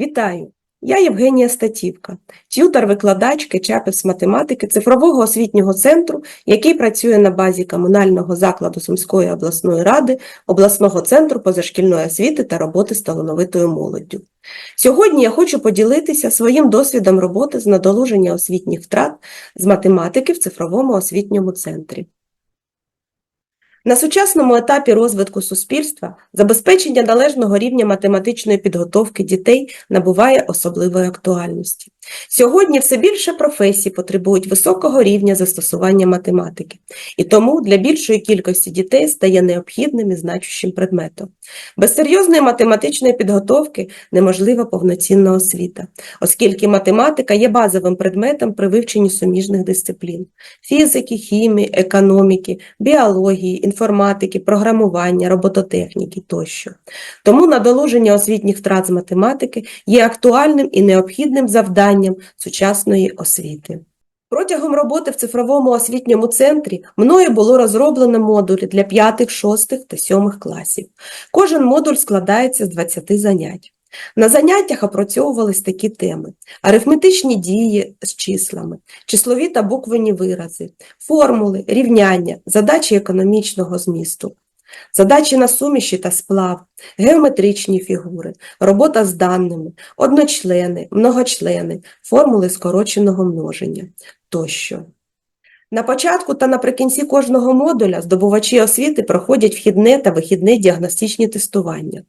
Вітаю! Я Євгенія Статівка, т'ютор-викладачки ЧАПИ з математики цифрового освітнього центру, який працює на базі комунального закладу Сумської обласної ради, обласного центру позашкільної освіти та роботи з талановитою молоддю. Сьогодні я хочу поділитися своїм досвідом роботи з надолуження освітніх втрат з математики в цифровому освітньому центрі. На сучасному етапі розвитку суспільства забезпечення належного рівня математичної підготовки дітей набуває особливої актуальності. Сьогодні все більше професій потребують високого рівня застосування математики, і тому для більшої кількості дітей стає необхідним і значущим предметом. Без серйозної математичної підготовки неможлива повноцінна освіта, оскільки математика є базовим предметом при вивченні суміжних дисциплін фізики, хімії, економіки, біології, інформатики, програмування, робототехніки тощо. Тому надолуження освітніх втрат з математики є актуальним і необхідним завданням сучасної освіти. Протягом роботи в цифровому освітньому центрі мною було розроблено модулі для 5, 6 та 7 класів. Кожен модуль складається з 20 занять. На заняттях опрацьовувались такі теми: арифметичні дії з числами, числові та буквені вирази, формули, рівняння, задачі економічного змісту, задачі на суміші та сплав, геометричні фігури, робота з даними, одночлени, многочлени, формули скороченого множення тощо. На початку та наприкінці кожного модуля здобувачі освіти проходять вхідне та вихідне діагностичні тестування,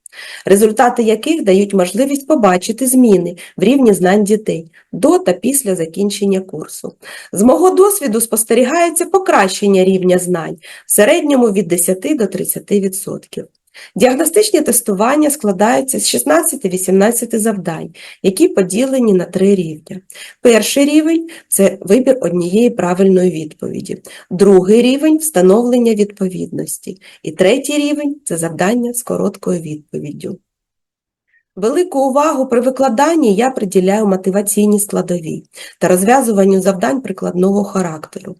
результати яких дають можливість побачити зміни в рівні знань дітей до та після закінчення курсу. З мого досвіду спостерігається покращення рівня знань в середньому від 10 до 30%. Діагностичні тестування складаються з 16-18 завдань, які поділені на три рівня. Перший рівень це вибір однієї правильної відповіді, другий рівень встановлення відповідності, і третій рівень це завдання з короткою відповіддю. Велику увагу при викладанні я приділяю мотиваційній складовій та розв'язуванню завдань прикладного характеру.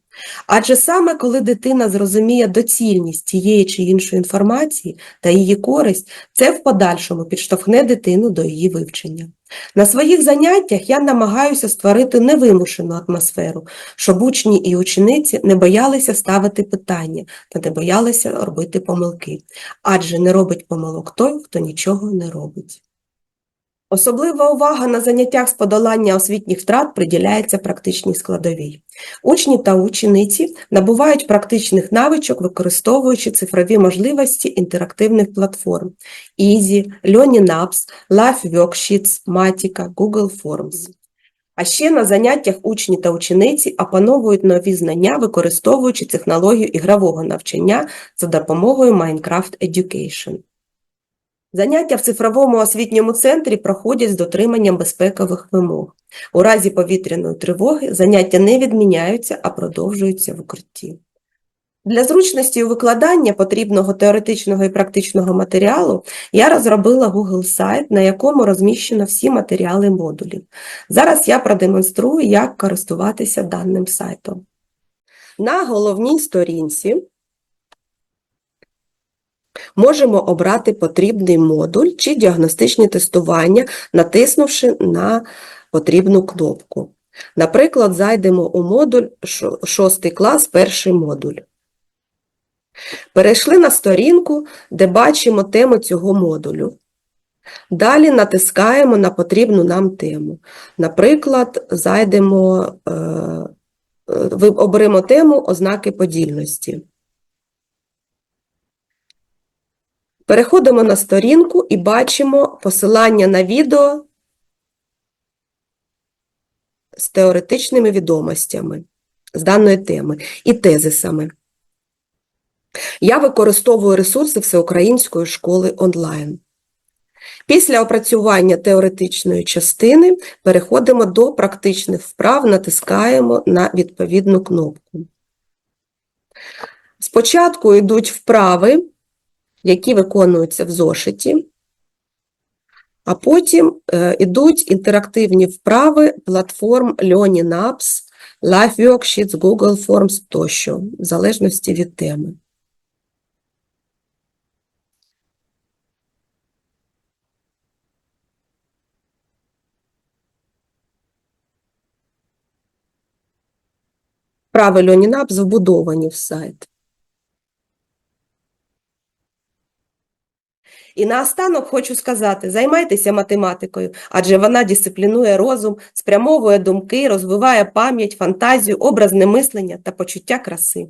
Адже саме коли дитина зрозуміє доцільність тієї чи іншої інформації та її користь, це в подальшому підштовхне дитину до її вивчення. На своїх заняттях я намагаюся створити невимушену атмосферу, щоб учні і учениці не боялися ставити питання та не боялися робити помилки, адже не робить помилок той, хто нічого не робить. Особлива увага на заняттях з подолання освітніх втрат приділяється практичній складовій. Учні та учениці набувають практичних навичок, використовуючи цифрові можливості інтерактивних платформ Easy, Learning Apps, Live Worksheets, Matica, Google Forms. А ще на заняттях учні та учениці опановують нові знання, використовуючи технологію ігрового навчання за допомогою Minecraft Education. Заняття в цифровому освітньому центрі проходять з дотриманням безпекових вимог. У разі повітряної тривоги заняття не відміняються, а продовжуються в укритті. Для зручності у викладання потрібного теоретичного і практичного матеріалу я розробила Google сайт, на якому розміщено всі матеріали модулів. Зараз я продемонструю, як користуватися даним сайтом. На головній сторінці Можемо обрати потрібний модуль чи діагностичне тестування, натиснувши на потрібну кнопку. Наприклад, зайдемо у модуль 6 клас, перший модуль. Перейшли на сторінку, де бачимо тему цього модулю. Далі натискаємо на потрібну нам тему. Наприклад, зайдемо, е, е, оберемо тему ознаки подільності. Переходимо на сторінку і бачимо посилання на відео з теоретичними відомостями з даної теми і тезисами. Я використовую ресурси Всеукраїнської школи онлайн. Після опрацювання теоретичної частини переходимо до практичних вправ, натискаємо на відповідну кнопку. Спочатку йдуть вправи які виконуються в зошиті, а потім е, йдуть інтерактивні вправи платформ Learning Apps, Live Worksheets, Google Forms тощо, в залежності від теми. Вправи Learning Apps вбудовані в сайт. І наостанок хочу сказати, займайтеся математикою, адже вона дисциплінує розум, спрямовує думки, розвиває пам'ять, фантазію, образне мислення та почуття краси.